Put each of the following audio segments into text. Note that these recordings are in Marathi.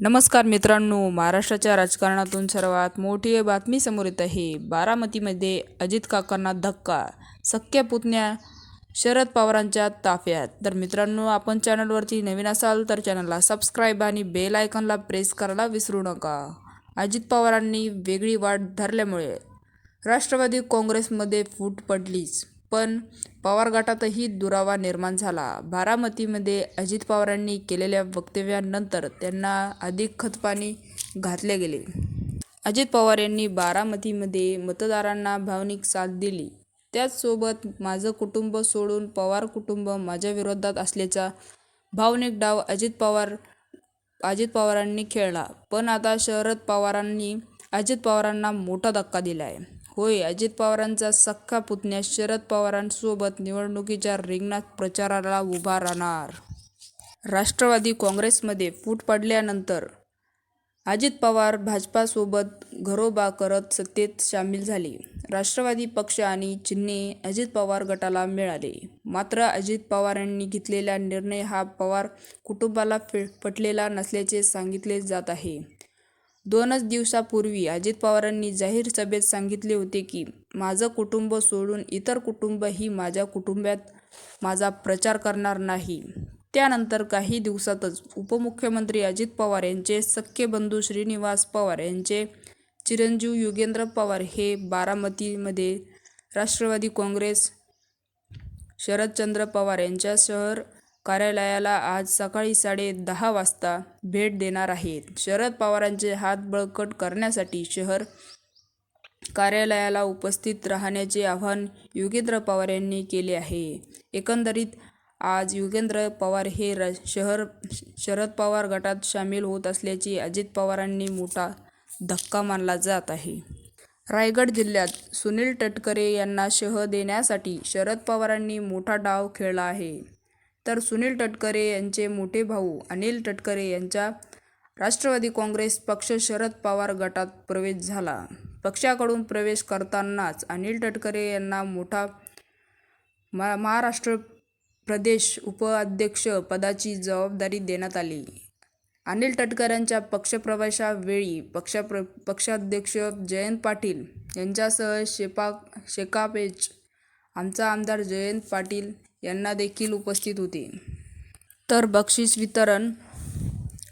नमस्कार मित्रांनो महाराष्ट्राच्या राजकारणातून सर्वात मोठी बातमी समोर येत आहे. बारामतीमध्ये अजित काकांना धक्का सख्या पुतण्या शरद पवारांच्या ताफ्यात. तर मित्रांनो आपण चॅनलवरती नवीन असाल तर चॅनलला सबस्क्राईब आणि बेल आयकॉनला प्रेस करायला विसरू नका. अजित पवारांनी वेगळी वाट धरल्यामुळे राष्ट्रवादी काँग्रेसमध्ये फूट पडलीच. पण पवार गटातही दुरावा निर्माण झाला. बारामतीमध्ये अजित पवारांनी केलेल्या वक्तव्यानंतर त्यांना अधिक खतपाणी घातले गेले. अजित पवार यांनी बारामतीमध्ये मतदारांना भावनिक साथ दिली. त्याचसोबत माझं कुटुंब सोडून पवार कुटुंब माझ्या विरोधात असल्याचा भावनिक डाव अजित पवार अजित पवारांनी खेळला. पण आता शरद पवारांनी अजित पवारांना मोठा धक्का दिला आहे होय अजित पवारांचा सख्खा पुतण्या शरद पवारांसोबत निवडणुकीच्या रिंगणात प्रचाराला उभा राहणार. राष्ट्रवादी काँग्रेसमध्ये फूट पडल्यानंतर अजित पवार भाजपासोबत घरोबा करत सत्तेत सामील झाले. राष्ट्रवादी पक्ष आणि चिन्हे अजित पवार गटाला मिळाले. मात्र अजित पवारांनी घेतलेला निर्णय हा पवार कुटुंबाला पटलेला नसल्याचे सांगितले जात आहे. दोनच दिवसापूर्वी अजित पवारांनी जाहीर सभेत सांगितले होते की माझं कुटुंब सोडून इतर कुटुंबही माझ्या कुटुंबात माझा प्रचार करणार नाही. त्यानंतर काही दिवसातच उपमुख्यमंत्री अजित पवार यांचे सख्खे बंधू श्रीनिवास पवार यांचे चिरंजीव युगेंद्र पवार हे बारामतीमध्ये राष्ट्रवादी काँग्रेस शरदचंद्र पवार यांच्या शहर कार्यालयाला आज सकाळी साडे दहा वाजता भेट देणार आहेत. शरद पवारांचे हात बळकट करण्यासाठी शहर कार्यालयाला उपस्थित राहण्याचे आवाहन योगेंद्र पवार यांनी केले आहे. एकंदरीत आज योगेंद्र पवार हे र शहर शरद पवार गटात सामील होत असल्याची अजित पवारांनी मोठा धक्का मानला जात आहे. रायगड जिल्ह्यात सुनील तटकरे यांना शह देण्यासाठी शरद पवारांनी मोठा डाव खेळला आहे. तर सुनील तटकरे यांचे मोठे भाऊ अनिल तटकरे यांचा राष्ट्रवादी काँग्रेस पक्ष शरद पवार गटात प्रवेश झाला. पक्षाकडून प्रवेश करतानाच अनिल तटकरे यांना मोठा मा महाराष्ट्र प्रदेश उपाध्यक्ष पदाची जबाबदारी देण्यात आली. अनिल तटकरेंच्या पक्षप्रवेशावेळी पक्षप्र पक्षाध्यक्ष जयंत पाटील यांच्यासह शेपा शेकापेच आमचा आमदार जयंत पाटील यांना देखील उपस्थित होते. तर बक्षीस वितरण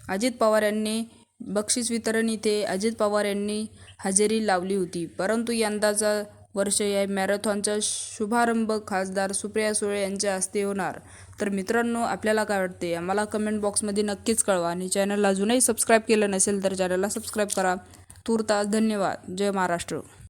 अजित पवार यांनी बक्षीस वितरण इथे अजित पवार यांनी हजेरी लावली होती. परंतु यंदाचा वर्ष या मॅरेथॉनचा शुभारंभ खासदार सुप्रिया सुळे यांच्या हस्ते होणार. तर मित्रांनो आपल्याला काय वाटते? आम्हाला कमेंट बॉक्समध्ये नक्कीच कळवा आणि चॅनलला अजूनही सबस्क्राईब केलं नसेल तर चॅनलला सबस्क्राईब करा. तूर्तास धन्यवाद. जय महाराष्ट्र.